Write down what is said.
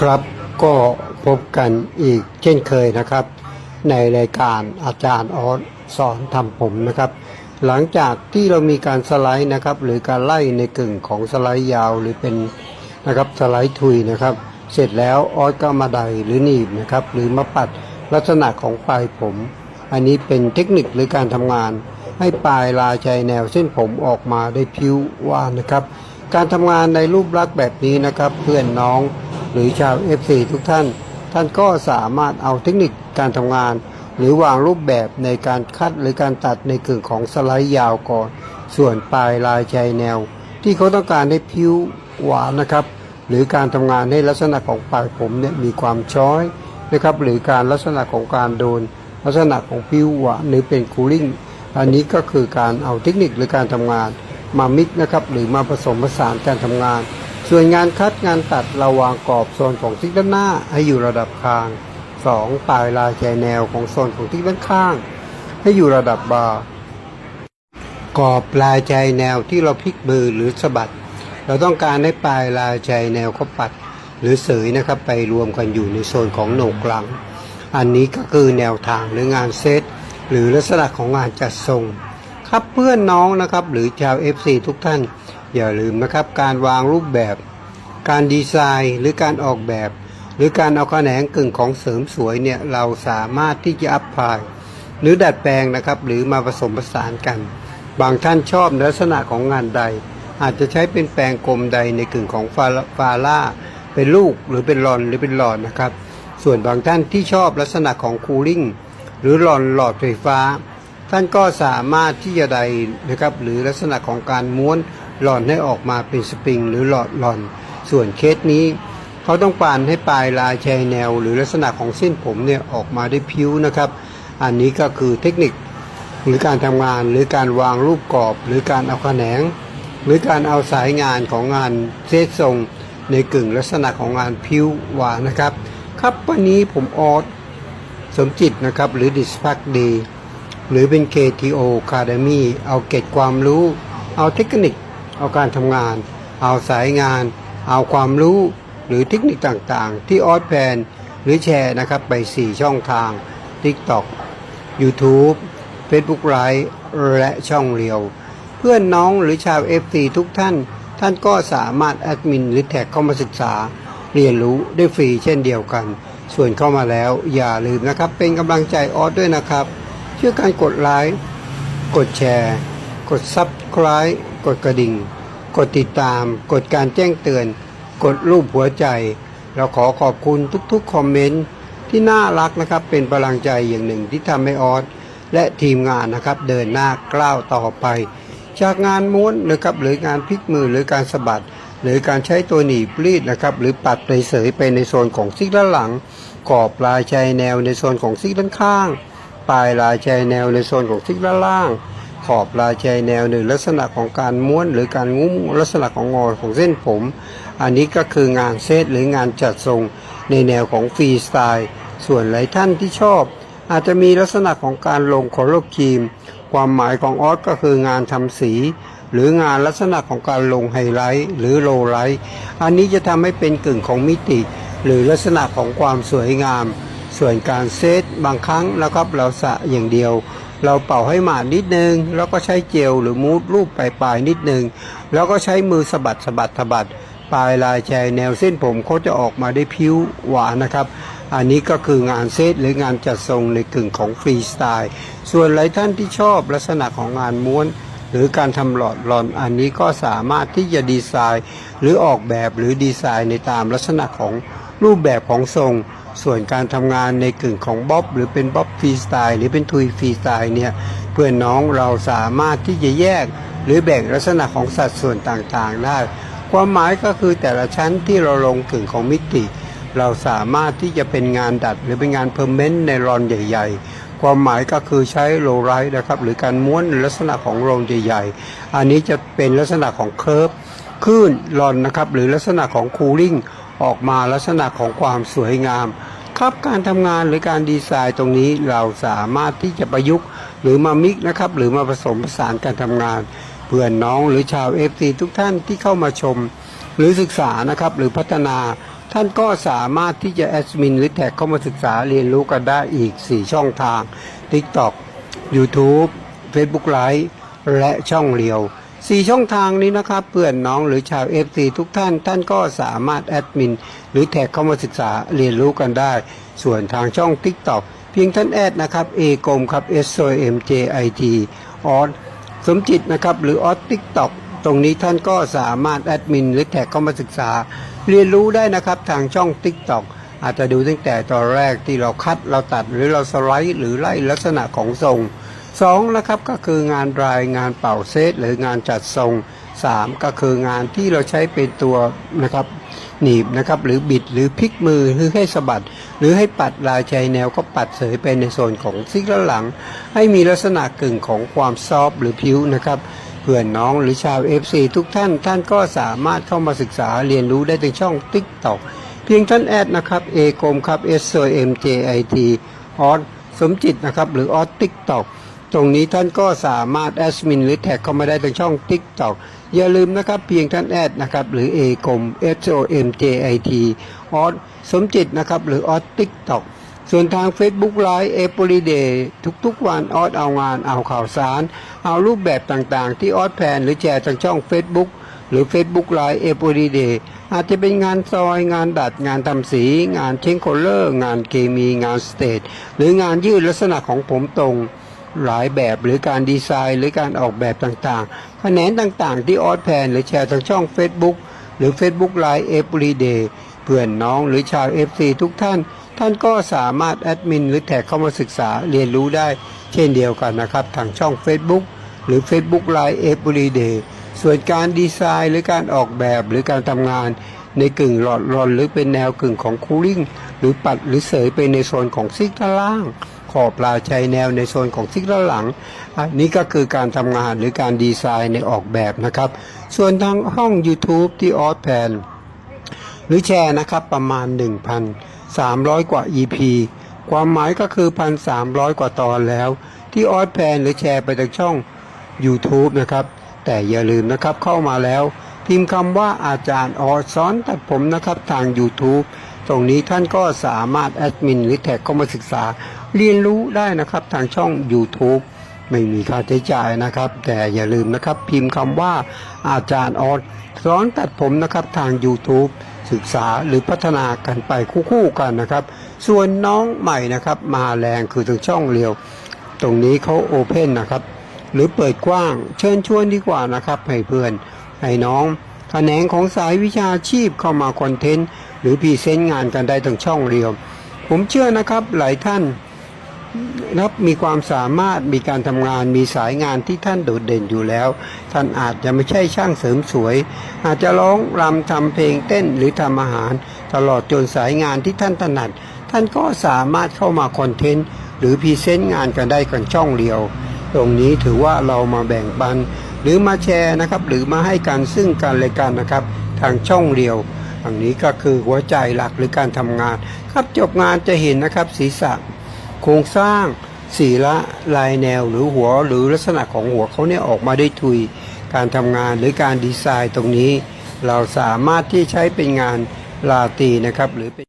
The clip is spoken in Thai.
ครับก็พบกันอีกเช่นเคยนะครับ ในรายการอาจารย์ออสสอนทำผมนะครับ หลังจากที่เรามีการสไลด์นะครับ หรือการไล่ในกึ่งของสไลด์ยาวหรือเป็นนะครับสไลด์ทุยนะครับ เสร็จแล้วออสก็มาไดหรือหนีบนะครับ หรือมาปัดลักษณะของปลายผม อันนี้เป็นเทคนิคหรือการทำงาน ให้ปลายลายชายแนวเส้นผมออกมาได้ผิวว่านะครับ การทำงานในรูปลักษณ์แบบนี้นะครับ เพื่อนน้อง รือชาว FC ทุกท่าน ท่านก็สามารถเอาเทคนิคการทำงาน หรือวางรูปแบบในการคัดหรือการตัดในกึ่งของสไลด์ยาวก่อน ส่วนปลายลายชายแนว ที่เขาต้องการให้ผิวหวานนะครับ หรือการทำงานให้ลักษณะของปลายผมเนี่ยมีความช้อยนะครับหรือการลักษณะของการโดน ลักษณะของผิวหวานหรือเป็นคูลิ่งอันนี้ก็คือการเอาเทคนิคหรือการทำงานมามิกนะครับหรือมาผสมผสานการทำงาน ส่วนงานคัดงานตัดเราวางกรอบโซนของทิศด้านหน้าให้อยู่ระดับคาง 2 ปลายลายแกนแนวของโซนของทิศด้านข้าง ให้อยู่ระดับบ่ากรอบลายใจแนวที่เราพลิกมือหรือสะบัด เราต้องการให้ปลายลายใจแนวเขาปัด หรือเสยนะครับไปรวมกันอยู่ในโซนของโหนกหลัง อันนี้ก็คือแนวทางหรืองานเซตหรือลักษณะของงานจัดทรง ครับเพื่อนน้องนะครับหรือชาว FC ทุกท่าน อย่าลืมนะครับ การวางรูปแบบ การดีไซน์หรือการออกแบบ หรือการเอาแขนงกึ่งของเสริมสวยเนี่ยเราสามารถที่จะอัพพลายหรือดัดแปลงนะครับ หรือมาผสมผสานกัน บางท่านชอบลักษณะของงานใด อาจจะใช้เป็นแปลงกลมใดในกึ่งของฟาฟาล่าเป็นลูกหรือเป็นหลอนหรือเป็นหลอดนะครับ ส่วนบางท่านที่ชอบลักษณะของคูลิ่งหรือหลอนหลอดไฟฟ้า ท่านก็สามารถที่จะใดนะครับ หรือลักษณะของการม้วน หลอนให้ออกมาเป็นสปริงหรือหลอดหล่อน ส่วนเคสนี้ เขาต้องปานให้ปลายลายชายแนว หรือลักษณะของเส้นผมเนี่ยออกมาได้พิ้วนะครับ อันนี้ก็คือเทคนิค หรือการทำงานหรือการวางรูปกรอบ หรือการเอาแขนง หรือการเอาสายงานของงานเซตทรง ในกึ่งลักษณะของงานพิ้ววานะครับ ครับวันนี้ผมออสสมจิตนะครับหรือดิสพักดีหรือเป็น KTO Academy เอาเก็ดความรู้ เอาเทคนิค เอาการทำงาน เอาสายงาน เอาความรู้หรือเทคนิคต่างๆ ที่ออสแพนหรือแชร์นะครับไป 4 ช่องทาง TikTok YouTube Facebook Live และช่องเรียว เพื่อนน้องหรือชาว FT ทุกท่าน ท่านก็สามารถแอดมินหรือแท็กเข้ามาศึกษา เรียนรู้ได้ฟรีเช่นเดียวกัน ส่วนเข้ามาแล้วอย่าลืมนะครับ เป็นกำลังใจออสด้วยนะครับ ช่วยการกดไลค์กดแชร์ กด Subscribe กดกระดิ่ง กดติดตาม กดการแจ้งเตือน กดรูปหัวใจ เราขอขอบคุณทุกๆคอมเมนต์ที่น่ารักนะครับ เป็นพลังใจอย่างหนึ่งที่ทำให้ออสและทีมงานนะครับ เดินหน้ากล้าวต่อไป จากงานม้วนนะครับหรืองานพลิกมือหรือการสะบัด หรือการใช้ตัวหนีบรีดนะครับ หรือปัดไปเสยไปในโซนของซิกด้านหลังกอบลายชายแนวในโซนของซิกด้านข้าง ปลายลายชายแนวในโซนของซิกด้านล่าง ขอบลายชายแนวหนึ่งลักษณะของการม้วนหรือการงุ้มลักษณะของงอของเส้นผม อันนี้ก็คืองานเซตหรืองานจัดทรงในแนวของฟรีสไตล์ ส่วนหลายท่านที่ชอบ อาจจะมีลักษณะของการลงคอลครีม ความหมายของออสก็คืองานทำสี หรืองานลักษณะของการลงไฮไลท์หรือโลไลท์อันนี้จะทำให้เป็นกึ่งของมิติ หรือลักษณะของความสวยงาม ส่วนการเซตบางครั้งนะครับเราสะอย่างเดียว เราเป่าให้หมาดนิดนึง แล้วก็ใช้เจลหรือมูดรูปปลายๆนิดนึง แล้วก็ใช้มือสะบัดสะบัดสะบัดปลายลายแชร์แนวเส้นผมเขาจะออกมาได้พิ้วหวานนะครับ อันนี้ก็คืองานเซตหรืองานจัดทรงในกึ่งของฟรีสไตล์ส่วนหลายท่านที่ชอบลักษณะของงานม้วน หรือการทำหลอดหลอนอันนี้ก็สามารถที่จะดีไซน์ หรือออกแบบหรือดีไซน์ในตามลักษณะของรูปแบบของทรง ส่วนการทำงานในกึ่งของบ๊อบหรือเป็นบ๊อบฟรีสไตล์หรือเป็นทุยฟรีสไตล์เนี่ยเพื่อนน้องเราสามารถที่จะแยก หรือแบ่งลักษณะของสัดส่วนต่างๆได้ ความหมายก็คือแต่ละชั้นที่เราลงกึ่งของมิติ เราสามารถที่จะเป็นงานดัด หรือเป็นงานเพอร์เมนต์ในรอนใหญ่ ๆความหมายก็คือใช้โลไรต์นะครับ หรือการม้วนลักษณะของรอนใหญ่ๆ อันนี้จะเป็นลักษณะของเคิร์ฟคลื่นรอนนะครับ หรือลักษณะของคูลิ่ง ออกมาลักษณะของความสวยงาม ครับการทำงานหรือการดีไซน์ตรงนี้เราสามารถที่จะประยุกต์ หรือมามิกนะครับหรือมาผสมผสานการทำงาน เพื่อนน้องหรือชาวเอฟซีทุกท่านที่เข้ามาชม หรือศึกษานะครับหรือพัฒนาถ้าท่านก็สามารถที่จะแอดมินหรือแท็กเข้ามาศึกษาเรียนรู้กันได้อีก 4 ช่องทาง TikTok YouTube Facebook Live และช่องเรียว 4ช่องทางนี้นะครับเพื่อนน้องหรือชาว FC ทุกท่าน ท่านก็สามารถแอดมิน หรือแท็กเข้ามาศึกษาเรียนรู้กันได้ ส่วนทางช่อง TikTok เพียงท่านแอดนะครับ A กลมครับ S O M J I T ออสสมจิตนะครับหรือออส TikTok ตรงนี้ท่านก็สามารถแอดมิน หรือแท็กเข้ามาศึกษา เรียนรู้ได้นะครับทางช่อง TikTok อาจจะดูตั้งแต่ตอนแรกที่เราคัดเราตัดหรือเราสไลด์หรือไล่ลักษณะของทรง สองนะครับก็คืองานรายงานเป่าเซตหรืองานจัดทรงสามก็คืองานที่เราใช้เป็นตัวนะครับหนีบนะครับหรือบิดหรือพลิกมือหรือให้สะบัด หรือให้ปัดลายชายแนวก็ปัดเสยไปในโซนของซิกและหลัง ให้มีลักษณะกึ่งของความซอฟหรือผิวนะครับเพื่อนน้องหรือชาว FC ทุกท่านท่านก็สามารถเข้ามาศึกษาเรียนรู้ได้ในช่อง TikTok เพียงท่านแอดนะครับ A กลมครับ S O M J I T ออสสมจิตนะครับหรือออส TikTok ต ตรงนี้ท่านก็สามารถแอดมินหรือแท็กเข้ามาได้ในช่อง TikTok อย่าลืมนะครับเพียงท่านแอดนะครับหรือ A กลม S O M J I T ออสสมจิตนะครับหรือออส TikTok ส่วนทาง Facebook Live Every Day ทุกๆวันออสเอางานเอาข่าวสาร เอารูปแบบต่างๆ ที่ออสแพนหรือแชร์ทางช่อง Facebook หรือ Facebook Live Every Day อาจจะเป็นงานซอยงานดัดงานทำสี งานเช็งโคลเลอร์ งานเคมีงานสเตจหรืองานยืดลักษณะของผมตรง หลายแบบหรือการดีไซน์หรือการออกแบบต่างๆ แขนงต่างๆ ที่ออสแพนหรือแชร์ทางช่อง Facebook หรือ Facebook Live Every Day เพื่อนน้องหรือชาว FC ทุกท่าน ท่านก็สามารถแอดมินหรือแท็กเข้ามาศึกษาเรียนรู้ได้ เช่นเดียวกันนะครับ ทางช่อง Facebook หรือ Facebook Live Every Day ส่วนการดีไซน์หรือการออกแบบหรือการทำงานในกึ่งหลอดรอนหรือเป็นแนวกึ่งของคูลิ่งหรือปัดหรือเสยไปในโซนของซิกด้านล่าง ขอบลายชายแนวในโซนของซิกด้านหลัง อันนี้ก็คือการทำงานหรือการดีไซน์ในออกแบบนะครับ ส่วนทางห้อง YouTube ที่ออสแพนหรือแชร์นะครับประมาณ 1,300 กว่า EP ความหมายก็คือ 1,300 กว่าตอนแล้ว ที่ออสแพนหรือแชร์ไปทางช่อง YouTube นะครับ แต่อย่าลืมนะครับเข้ามาแล้วพิมพ์คำว่าอาจารย์ออสสอนตัดผมนะครับทาง YouTube ตรงนี้ท่านก็สามารถแอดมินหรือแท็กเข้ามาศึกษา เรียนรู้ได้นะครับทางช่อง YouTube ไม่มีค่าใช้จ่ายนะครับ แต่อย่าลืมนะครับ พิมพ์คำว่าอาจารย์ออสสอนตัดผมนะครับทาง YouTube ศึกษาหรือพัฒนากันไปคู่ๆกันนะครับ ส่วนน้องใหม่นะครับมาแรงคือทางช่องเรียว ตรงนี้เขาโอเพนนะครับ หรือเปิดกว้างเชิญชวนดีกว่านะครับ ให้เพื่อนให้น้องแขนงของสายวิชาชีพเข้ามาคอนเทนต์ หรือพรีเซนต์งานกันได้ทางช่องเรียว ผมเชื่อนะครับหลายท่าน รับมีความสามารถมีการทำงานมีสายงานที่ท่านโดดเด่นอยู่แล้ว ท่านอาจจะไม่ใช่ช่างเสริมสวย อาจจะร้องรำทำเพลงเต้นหรือทำอาหาร ตลอดจนสายงานที่ท่านถนัด ท่านก็สามารถเข้ามาคอนเทนต์หรือพรีเซนต์งานกันได้กันช่องเดียว ตรงนี้ถือว่าเรามาแบ่งปัน หรือมาแชร์นะครับ หรือมาให้กันซึ่งกันและกันนะครับ ทางช่องเดียวอันนี้ก็คือหัวใจหลักหรือการทำงาน ครับจบงานจะเห็นนะครับศีรษะ โครงสร้างสีละลายแนวหรือหัวหรือลักษณะของหัวเขาเนี่ยออกมาได้ทุยการทำงานหรือการดีไซน์ตรงนี้ เราสามารถที่ใช้เป็นงานลาตีนะครับหรือเป็น